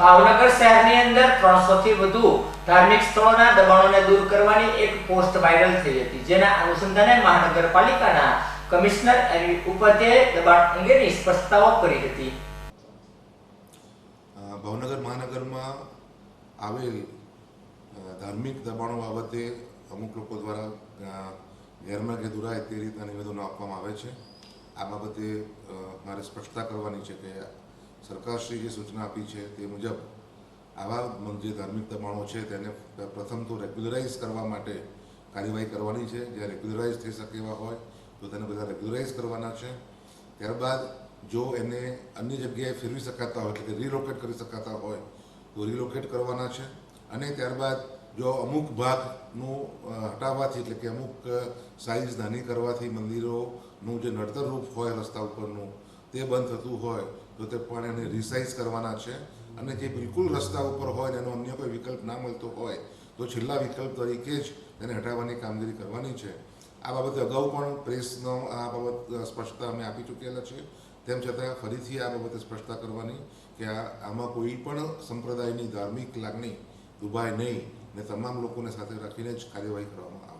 ભાવનગર શહેરની અંદર ત્રણસો થી વધુ ધાર્મિક સ્થળોના દબાણોને દૂર કરવાની એક પોસ્ટ વાયરલ થઈ હતી. જેના અનુસંધાને મહાનગરપાલિકાના કમિશનર એવી ઉપાધ્યાય દબાણ અંગેની સ્પષ્ટતાઓ કરી હતી. ભાવનગર મહાનગરમાં આવેલ ધાર્મિક દબાણો બાબતે અમુક લોકો દ્વારા ગેરમાર્ગે દોરાય તે રીતના નિવેદનો આપવામાં આવે છે. આ બાબતે મારે સ્પષ્ટતા કરવાની છે કે સરકારશ્રી જે સૂચના આપી છે તે મુજબ આવા જે ધાર્મિક દબાણો છે તેને પ્રથમ તો રેગ્યુલરાઇઝ કરવા માટે કાર્યવાહી કરવાની છે. જ્યાં રેગ્યુલરાઇઝ થઈ શકે એવા હોય તો તેને બધા રેગ્યુલરાઇઝ કરવાના છે. ત્યારબાદ જો એને અન્ય જગ્યાએ ફેરવી શકાતા હોય, એટલે કે રિલોકેટ કરી શકાતા હોય, તો રિલોકેટ કરવાના છે. અને ત્યારબાદ જો અમુક ભાગનું હટાવવાથી, એટલે કે અમુક સાઇઝ નાની કરવાથી મંદિરોનું જે નડતર રૂપ હોય, રસ્તા ઉપરનું તે બંધ થતું હોય તો તે પણ એને રિસાઇઝ કરવાના છે. અને જે બિલકુલ રસ્તા ઉપર હોય અને એનો અન્ય કોઈ વિકલ્પ ના મળતો હોય, તો છેલ્લા વિકલ્પ તરીકે જ તેને હટાવવાની કામગીરી કરવાની છે. આ બાબતે અગાઉ પણ પ્રેસનો આ બાબત સ્પષ્ટતા અમે આપી ચૂકેલા છે તેમ છતાં ફરીથી આ બાબતે સ્પષ્ટતા કરવાની કે આ, આમાં કોઈ પણ સંપ્રદાયની ધાર્મિક લાગણી દુભાય નહીં ને તમામ લોકોને સાથે રાખીને જ કાર્યવાહી કરવામાં આવે.